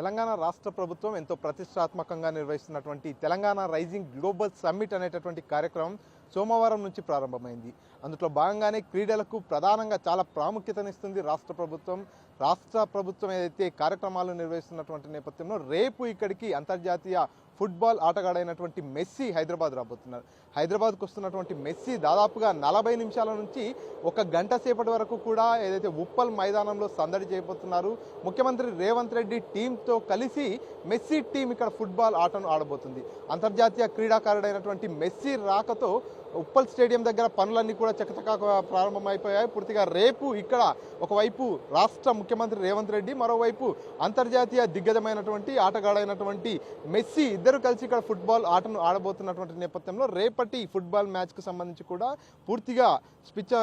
తెలంగాణ రాష్ట్ర ప్రభుత్వం ఎంతో ప్రతిష్టాత్మకంగా నిర్వహిస్తున్నటువంటి తెలంగాణ రైజింగ్ గ్లోబల్ సమ్మిట్ అనేటటువంటి కార్యక్రమం సోమవారం నుంచి ప్రారంభమైంది. అందులో భాగంగానే క్రీడలకు ప్రధానంగా చాలా ప్రాముఖ్యతనిస్తుంది రాష్ట్ర ప్రభుత్వం. రాష్ట్ర ప్రభుత్వం ఏదైతే కార్యక్రమాలు నిర్వహిస్తున్నటువంటి నేపథ్యంలో రేపు ఇక్కడికి అంతర్జాతీయ ఫుట్బాల్ ఆటగాడైనటువంటి మెస్సీ హైదరాబాద్ రాబోతున్నారు. హైదరాబాద్కు వస్తున్నటువంటి మెస్సీ దాదాపుగా నలభై నిమిషాల నుంచి ఒక గంట సేపటి వరకు కూడా ఏదైతే ఉప్పల్ మైదానంలో సందడి చేయబోతున్నారు. ముఖ్యమంత్రి రేవంత్ రెడ్డి టీంతో కలిసి మెస్సీ టీం ఇక్కడ ఫుట్బాల్ ఆటను ఆడబోతుంది. అంతర్జాతీయ క్రీడాకారుడైనటువంటి మెస్సీ రాకతో ఉప్పల్ స్టేడియం దగ్గర పనులన్నీ కూడా చకచకా ప్రారంభమైపోయాయి. పూర్తిగా రేపు ఇక్కడ ఒకవైపు రాష్ట్ర ముఖ్యమంత్రి రేవంత్ రెడ్డి మరోవైపు అంతర్జాతీయ దిగ్గజమైనటువంటి ఆటగాడైనటువంటి మెస్సీ ఇద్దరు కలిసి ఇక్కడ ఫుట్బాల్ ఆటను ఆడబోతున్నటువంటి నేపథ్యంలో రేపటి ఫుట్బాల్ మ్యాచ్కు సంబంధించి కూడా పూర్తిగా స్పిచ్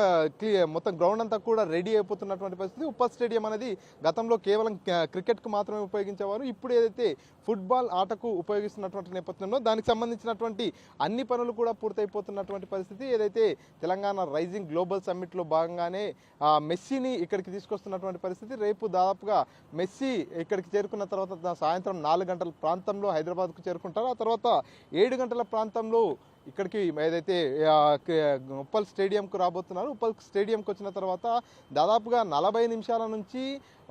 మొత్తం గ్రౌండ్ అంతా కూడా రెడీ అయిపోతున్నటువంటి పరిస్థితి. ఉప్పల్ స్టేడియం అనేది గతంలో కేవలం క్రికెట్కు మాత్రమే ఉపయోగించేవారు. ఇప్పుడు ఏదైతే ఫుట్బాల్ ఆటకు ఉపయోగిస్తున్నటువంటి నేపథ్యంలో దానికి సంబంధించినటువంటి అన్ని పనులు కూడా పూర్తయిపోతున్నటువంటి పరిస్థితి ఏదైతే తెలంగాణ రైజింగ్ గ్లోబల్ సమ్మిట్లో భాగంగానే ఆ, మెస్సీని ఇక్కడికి తీసుకొస్తున్నటువంటి పరిస్థితి రేపు దాదాపుగా మెస్సీ ఇక్కడికి చేరుకున్న తర్వాత సాయంత్రం నాలుగు గంటల ప్రాంతంలో హైదరాబాద్కు చేరుకుంటారు. ఆ తర్వాత ఏడు గంటల ప్రాంతంలో ఇక్కడికి ఏదైతే ఉప్పల్ స్టేడియంకు రాబోతున్నారు. ఉప్పల్ స్టేడియంకి వచ్చిన తర్వాత దాదాపుగా నలభై నిమిషాల నుంచి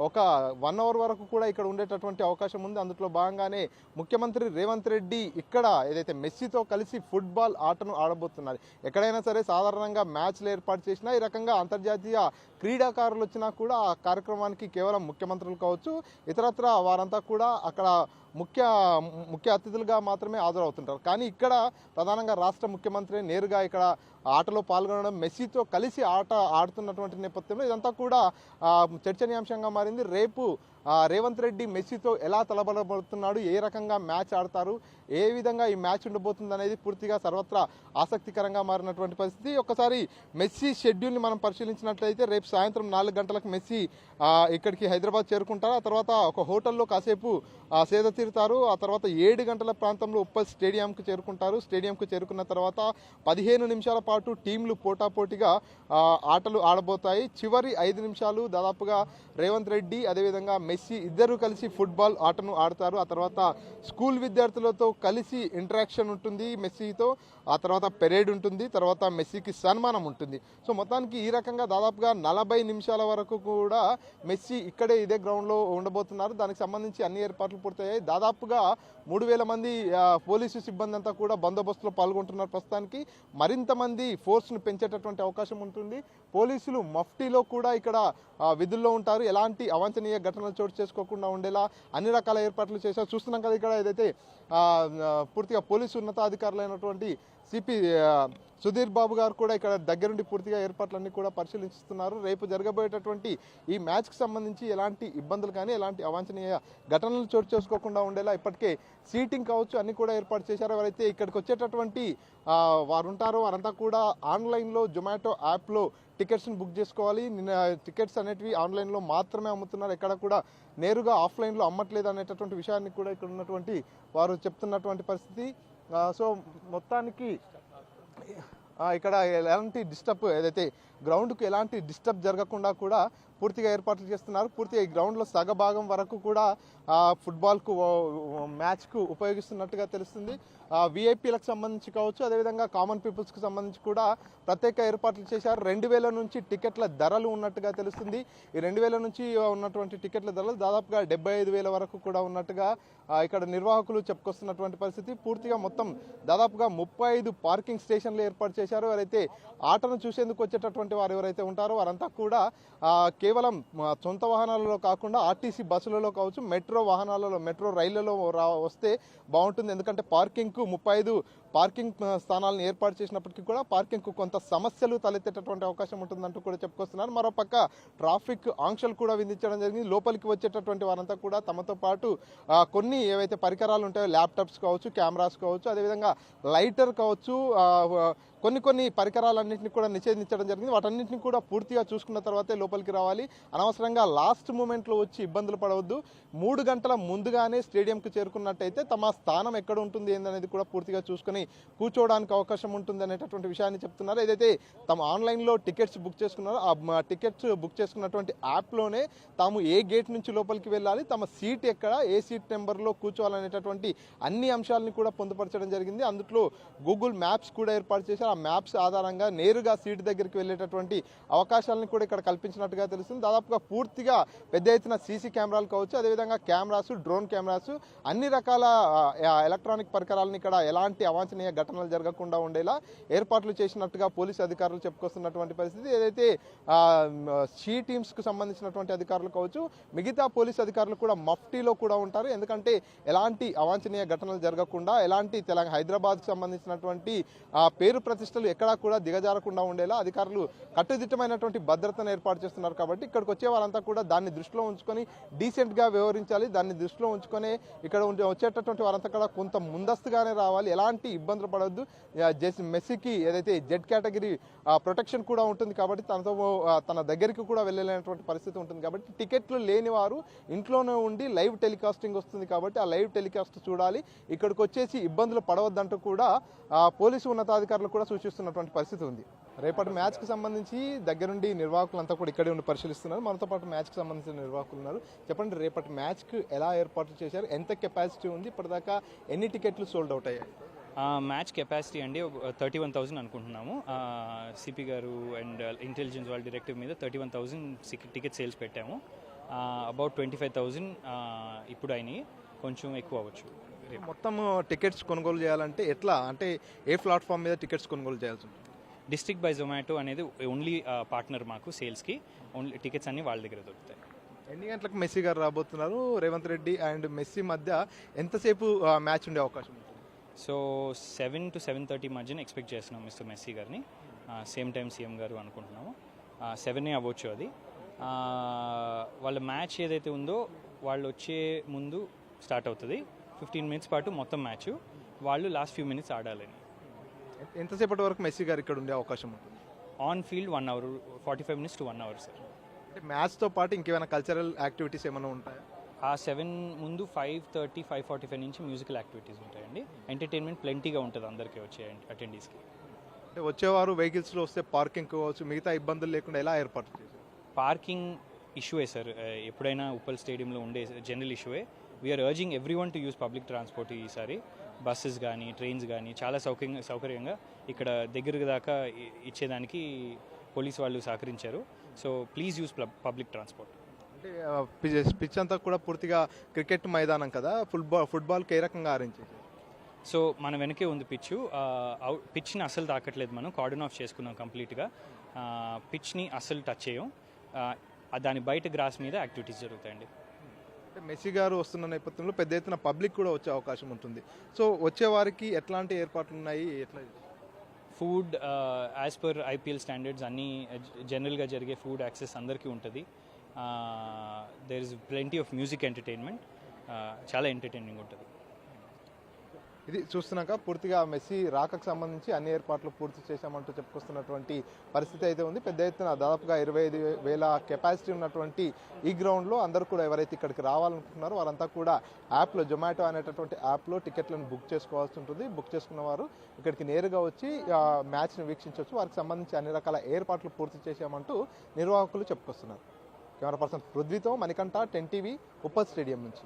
ఒక వన్ అవర్ వరకు కూడా ఇక్కడ ఉండేటటువంటి అవకాశం ఉంది. అందులో భాగంగానే ముఖ్యమంత్రి రేవంత్ రెడ్డి ఇక్కడ ఏదైతే మెస్సీతో కలిసి ఫుట్బాల్ ఆటను ఆడబోతున్నారు. ఎక్కడైనా సరే సాధారణంగా మ్యాచ్లు ఏర్పాటు చేసినా ఈ రకంగా అంతర్జాతీయ క్రీడాకారులు వచ్చినా కూడా ఆ కార్యక్రమానికి కేవలం ముఖ్యమంత్రులు కావచ్చు ఇతరత్ర వారంతా కూడా అక్కడ ముఖ్య ముఖ్య అతిథులుగా మాత్రమే హాజరవుతుంటారు. కానీ ఇక్కడ ప్రధానంగా రాష్ట్ర ముఖ్యమంత్రి నేరుగా ఇక్కడ ఆటలో పాల్గొనడం మెస్సీతో కలిసి ఆట ఆడుతున్నటువంటి నేపథ్యంలో ఇదంతా కూడా చర్చనీయాంశంగా మారింది. రేపు రేవంత్ రెడ్డి మెస్సీతో ఎలా తలబడబడుతున్నాడు ఏ రకంగా మ్యాచ్ ఆడతారు ఏ విధంగా ఈ మ్యాచ్ ఉండబోతుంది అనేది పూర్తిగా సర్వత్రా ఆసక్తికరంగా మారినటువంటి పరిస్థితి. ఒకసారి మెస్సీ షెడ్యూల్ని మనం పరిశీలించినట్లయితే రేపు సాయంత్రం నాలుగు గంటలకు మెస్సీ ఇక్కడికి హైదరాబాద్ చేరుకుంటారు. ఆ తర్వాత ఒక హోటల్లో కాసేపు సేద తీరుతారు. ఆ తర్వాత ఏడు గంటల ప్రాంతంలో ఉప్పల్ స్టేడియంకు చేరుకుంటారు. స్టేడియంకు చేరుకున్న తర్వాత పదిహేను నిమిషాల పాటు టీంలు పోటాపోటీగా ఆటలు ఆడబోతాయి. చివరి ఐదు నిమిషాలు దాదాపుగా రేవంత్ రెడ్డి అదేవిధంగా మెస్సీ ఇద్దరు కలిసి ఫుట్బాల్ ఆటను ఆడతారు. ఆ తర్వాత స్కూల్ విద్యార్థులతో కలిసి ఇంటరాక్షన్ ఉంటుంది మెస్సీతో. ఆ తర్వాత పెరేడ్ ఉంటుంది తర్వాత మెస్సీకి సన్మానం ఉంటుంది. సో మొత్తానికి ఈ రకంగా దాదాపుగా నలభై నిమిషాల వరకు కూడా మెస్సీ ఇక్కడే ఇదే గ్రౌండ్లో ఉండబోతున్నారు. దానికి సంబంధించి అన్ని ఏర్పాట్లు పూర్తయ్యాయి. దాదాపుగా మూడు వేల మంది పోలీసు సిబ్బంది అంతా కూడా బందోబస్తులో పాల్గొంటున్నారు ప్రస్తుతానికి. మరింత మంది ఫోర్స్ను పెంచేటటువంటి అవకాశం ఉంటుంది. పోలీసులు మఫ్టీలో కూడా ఇక్కడ విధుల్లో ఉంటారు. ఎలాంటి అవాంఛనీయ ఘటనలు చోటు చేసుకోకుండా ఉండేలా అన్ని రకాల ఏర్పాట్లు చేశారు. చూస్తున్నాం కదా ఇక్కడ ఏదైతే పూర్తిగా పోలీసు ఉన్నతాధికారులైనటువంటి సిపి సుధీర్ బాబు గారు కూడా ఇక్కడ దగ్గరుండి పూర్తిగా ఏర్పాట్లన్నీ కూడా పరిశీలిస్తున్నారు. రేపు జరగబోయేటటువంటి ఈ మ్యాచ్కి సంబంధించి ఎలాంటి ఇబ్బందులు కానీ ఎలాంటి అవాంఛనీయ ఘటనలు చోటు చేసుకోకుండా ఉండేలా ఇప్పటికే సీటింగ్ కావచ్చు అన్నీ కూడా ఏర్పాటు చేశారు. ఎవరైతే ఇక్కడికి వచ్చేటటువంటి వారు ఉంటారో వారంతా కూడా ఆన్లైన్లో జొమాటో యాప్లో టికెట్స్ని బుక్ చేసుకోవాలి. నిన్న టికెట్స్ అనేటివి ఆన్లైన్లో మాత్రమే అమ్ముతున్నారు. ఎక్కడ కూడా నేరుగా ఆఫ్లైన్లో అమ్మట్లేదు అనేటటువంటి విషయాన్ని కూడా ఇక్కడ ఉన్నటువంటి వారు చెప్తున్నటువంటి పరిస్థితి. సో మొత్తానికి ఇక్కడ ఎలాంటి డిస్టర్బ్ ఏదైతే గ్రౌండ్కు ఎలాంటి డిస్టర్బ్ జరగకుండా కూడా పూర్తిగా ఏర్పాట్లు చేస్తున్నారు. పూర్తిగా ఈ గ్రౌండ్లో సగభాగం వరకు కూడా ఫుట్బాల్కు మ్యాచ్కు ఉపయోగిస్తున్నట్టుగా తెలుస్తుంది. విఐపీలకు సంబంధించి కావచ్చు అదేవిధంగా కామన్ పీపుల్స్కి సంబంధించి కూడా ప్రత్యేక ఏర్పాట్లు చేశారు. రెండు వేల నుంచి టికెట్ల ధరలు ఉన్నట్టుగా తెలుస్తుంది. ఈ రెండు వేల నుంచి ఉన్నటువంటి టికెట్ల ధరలు దాదాపుగా డెబ్బై ఐదు వేల వరకు కూడా ఉన్నట్టుగా ఇక్కడ నిర్వాహకులు చెప్పుకొస్తున్నటువంటి పరిస్థితి. పూర్తిగా మొత్తం దాదాపుగా ముప్పై ఐదు పార్కింగ్ స్టేషన్లు ఏర్పాటు చేశారు. ఎవరైతే ఆటను చూసేందుకు వచ్చేటటువంటి వారు ఎవరైతే ఉంటారో వారంతా కూడా కేవలం కేవలం సొంత వాహనాలలో కాకుండా ఆర్టీసీ బస్సులలో కావచ్చు మెట్రో వాహనాలలో మెట్రో రైళ్ళలో రా వస్తే బాగుంటుంది. ఎందుకంటే పార్కింగ్కు ముప్పై ఐదు పార్కింగ్ స్థానాలను ఏర్పాటు చేసినప్పటికీ కూడా పార్కింగ్కు కొంత సమస్యలు తలెత్తేటటువంటి అవకాశం ఉంటుందంటూ కూడా చెప్పుకొస్తున్నారు. మరోపక్క ట్రాఫిక్ ఆంక్షలు కూడా విధించడం జరిగింది. లోపలికి వచ్చేటటువంటి వారంతా కూడా తమతో పాటు కొన్ని ఏవైతే పరికరాలు ఉంటాయో ల్యాప్టాప్స్ కావచ్చు కెమెరాస్ కావచ్చు అదేవిధంగా లైటర్ కావచ్చు కొన్ని కొన్ని పరికరాలన్నింటినీ కూడా నిషేధించడం జరిగింది. వాటన్నింటిని కూడా పూర్తిగా చూసుకున్న తర్వాతే లోపలికి రావాలి. అనవసరంగా లాస్ట్ మూమెంట్లో వచ్చి ఇబ్బందులు పడవద్దు. మూడు గంటల ముందుగానే స్టేడియంకి చేరుకున్నట్టయితే తమ స్థానం ఎక్కడ ఉంటుంది ఏందనేది కూడా పూర్తిగా చూసుకుని చేసుకొని కూర్చోవడానికి అవకాశం ఉంటుంది అనేటటువంటి విషయాన్ని చెప్తున్నారు. ఏదైతే తమ ఆన్లైన్లో టికెట్స్ బుక్ చేసుకున్నారో ఆ టికెట్స్ బుక్ చేసుకున్నటువంటి యాప్లోనే తాము ఏ గేట్ నుంచి లోపలికి వెళ్ళాలి తమ సీట్ ఎక్కడ ఏ సీట్ నెంబర్లో కూర్చోవాలనేటటువంటి అన్ని అంశాలను కూడా పొందుపరచడం జరిగింది. అందులో గూగుల్ మ్యాప్స్ కూడా ఏర్పాటు చేశారు. ఆ మ్యాప్స్ ఆధారంగా నేరుగా సీట్ దగ్గరికి వెళ్ళేటటువంటి అవకాశాలను కూడా ఇక్కడ కల్పించినట్టుగా తెలుస్తుంది. దాదాపుగా పూర్తిగా పెద్ద ఎత్తున సీసీ కెమెరాలు కావచ్చు అదేవిధంగా కెమెరాస్ డ్రోన్ కెమెరాస్ అన్ని రకాల ఎలక్ట్రానిక్ పరికరాలను ఇక్కడ ఎలాంటి అవాంఛనీయ ఘటనలు జరగకుండా ఉండేలా ఏర్పాట్లు చేసినట్టుగా పోలీసు అధికారులు చెప్పుకొస్తున్నటువంటి పరిస్థితి. ఏదైతే షీ టీమ్స్కు సంబంధించినటువంటి అధికారులు కావచ్చు మిగతా పోలీసు అధికారులు కూడా మఫ్టీలో కూడా ఉంటారు. ఎందుకంటే ఎలాంటి అవాంఛనీయ ఘటనలు జరగకుండా ఎలాంటి తెలంగాణ హైదరాబాద్కు సంబంధించినటువంటి ఆ, పేరు ప్రతిష్టలు ఎక్కడా కూడా దిగజారకుండా ఉండేలా అధికారులు కట్టుదిట్టమైనటువంటి భద్రతను ఏర్పాటు చేస్తున్నారు కాబట్టి ఇక్కడికి వచ్చే వాళ్ళంతా కూడా దాన్ని దృష్టిలో ఉంచుకొని డీసెంట్గా వ్యవహరించాలి. దాన్ని దృష్టిలో ఉంచుకొని ఇక్కడ ఉండే- వచ్చేటటువంటి వారంతా కూడా కొంత ముందస్తుగానే రావాలి. ఎలాంటి ఇబ్బందులు పడవద్దు. ఆ, జెస్ మెస్సీకి ఏదైతే జెడ్ కేటగిరీ ప్రొటెక్షన్ కూడా ఉంటుంది కాబట్టి తనతో తన దగ్గరికి కూడా వెళ్ళలేనటువంటి పరిస్థితి ఉంటుంది కాబట్టి టికెట్లు లేని వారు ఇంట్లోనే ఉండి లైవ్ టెలికాస్టింగ్ వస్తుంది కాబట్టి ఆ లైవ్ టెలికాస్ట్ చూడాలి. ఇక్కడికి వచ్చేసి ఇబ్బందులు పడవద్దంటూ కూడా పోలీసు ఉన్నతాధికారులు కూడా సూచిస్తున్నటువంటి పరిస్థితి ఉంది. రేపటి మ్యాచ్కి సంబంధించి దగ్గరుండి నిర్వాహకులంతా కూడా ఇక్కడే ఉండి పరిశీలిస్తున్నారు. మనతో పాటు మ్యాచ్కి సంబంధించిన నిర్వాహకులు ఉన్నారు. చెప్పండి రేపటి మ్యాచ్కి ఎలా ఏర్పాట్లు చేశారు? ఎంత కెపాసిటీ ఉంది? ఇప్పటిదాకా ఎన్ని టికెట్లు సోల్డ్ అవుట్ అయ్యాయి? మ్యాచ్ కెపాసిటీ అండి థర్టీ వన్ థౌసండ్ అనుకుంటున్నాము. సిపి గారు అండ్ ఇంటెలిజెన్స్ వాళ్ళ డైరెక్టివ్ మీద thirty one thousand ticket sales పెట్టాము. అబౌట్ ట్వంటీ ఫైవ్ థౌసండ్ ఇప్పుడు అయినాయి. కొంచెం ఎక్కువ అవ్వచ్చు. మొత్తం టికెట్స్ కొనుగోలు చేయాలంటే ఎట్లా? అంటే ఏ ప్లాట్ఫామ్ మీద టికెట్స్ కొనుగోలు చేయాల్సి ఉంటుంది? డిస్ట్రిక్ట్ బై జొమాటో అనేది ఓన్లీ పార్ట్నర్ మాకు సేల్స్కి. ఓన్లీ టికెట్స్ అన్ని వాళ్ళ దగ్గర దొరుకుతాయి. ఎన్ని గంటలకు మెస్సీ గారు రాబోతున్నారు? రేవంత్ రెడ్డి అండ్ మెస్సీ మధ్య ఎంతసేపు మ్యాచ్ ఉండే అవకాశం ఉంటుంది so seven to seven thirty మధ్యన ఎక్స్పెక్ట్ చేస్తున్నాం మిస్టర్ మెస్సీ గారిని. సేమ్ టైం సీఎం గారు అనుకుంటున్నాము. సెవెనే అవ్వచ్చు అది. వాళ్ళ మ్యాచ్ ఏదైతే ఉందో వాళ్ళు వచ్చే ముందు స్టార్ట్ అవుతుంది. ఫిఫ్టీన్ మినిట్స్ పాటు మొత్తం మ్యాచ్. వాళ్ళు లాస్ట్ ఫ్యూ మినిట్స్ ఆడాలని ఎంత- ఎంతసేపటి వరకు మెస్సీ గారు ఇక్కడ ఉండే అవకాశం ఉంటుంది? On field one hour forty five minutes to one hour sir. అంటే మ్యాచ్తో పాటు ఇంకేమైనా కల్చరల్ యాక్టివిటీస్ ఏమైనా ఉంటాయా? ఆ సెవెన్ ముందు five thirty five forty five నుంచి మ్యూజికల్ యాక్టివిటీస్ ఉంటాయండి. ఎంటర్టైన్మెంట్ ప్లెంటీగా ఉంటుంది అందరికీ వచ్చే అటెండీస్కి అంటే వచ్చేవారు వెహికల్స్లో వస్తే పార్కింగ్ కావచ్చు మిగతా ఇబ్బందులు లేకుండా ఎలా ఏర్పాటు చేశారు? పార్కింగ్ ఇష్యూయే సార్ ఎప్పుడైనా ఉప్పల్ స్టేడియంలో ఉండే general ఇష్యూయే we are urging everyone to use public transport ఈసారి. బస్సెస్ కానీ ట్రైన్స్ కానీ చాలా సౌకర్యంగా సౌకర్యంగా ఇక్కడ దగ్గర దాకా ఇచ్చేదానికి పోలీస్ వాళ్ళు సహకరించారు. So please use public transport pitch pitch అంతా కూడా పూర్తిగా క్రికెట్ మైదానం కదా? ఫుట్బాల్ ఫుట్బాల్కి ఏ రకంగా అరేంజ్ చేశారు? సో మన వెనకే ఉంది పిచ్ పిచ్ని అస్సలు తాకట్లేదు మనం. కార్డన్ ఆఫ్ చేసుకున్నాం కంప్లీట్గా పిచ్ని అస్సలు టచ్ చేయం దాని బయట గ్రాస్ మీద యాక్టివిటీస్ జరుగుతాయండి. మెస్సీ గారు వస్తున్న నేపథ్యంలో పెద్ద ఎత్తున పబ్లిక్ కూడా వచ్చే అవకాశం ఉంటుంది. సో వచ్చే వారికి ఎట్లాంటి ఏర్పాట్లు ఉన్నాయి? ఎట్లా food as per IPL standards అన్నీ జనరల్గా జరిగే ఫుడ్ యాక్సెస్ అందరికీ ఉంటుంది. There is plenty of music entertainment చాలా ఎంటర్టైనింగ్ ఉంటుంది. ఇది చూస్తున్నాక పూర్తిగా మెస్సీ రాకకు సంబంధించి అన్ని ఏర్పాట్లు పూర్తి చేశామంటూ చెప్పుకొస్తున్నటువంటి పరిస్థితి అయితే ఉంది. పెద్ద ఎత్తున దాదాపుగా ఇరవై ఐదు వేల కెపాసిటీ ఉన్నటువంటి ఈ గ్రౌండ్లో అందరూ కూడా ఎవరైతే ఇక్కడికి రావాలనుకుంటున్నారో వారంతా కూడా యాప్లో జొమాటో అనేటటువంటి యాప్లో టికెట్లను బుక్ చేసుకోవాల్సి ఉంటుంది. బుక్ చేసుకున్న వారు ఇక్కడికి నేరుగా వచ్చి మ్యాచ్ని వీక్షించవచ్చు. వారికి సంబంధించి అన్ని రకాల ఏర్పాట్లు పూర్తి చేశామంటూ నిర్వాహకులు చెప్పుకొస్తున్నారు. Camera person పృథ్వీతో Manikanta ten TV Uppal stadium నుంచి.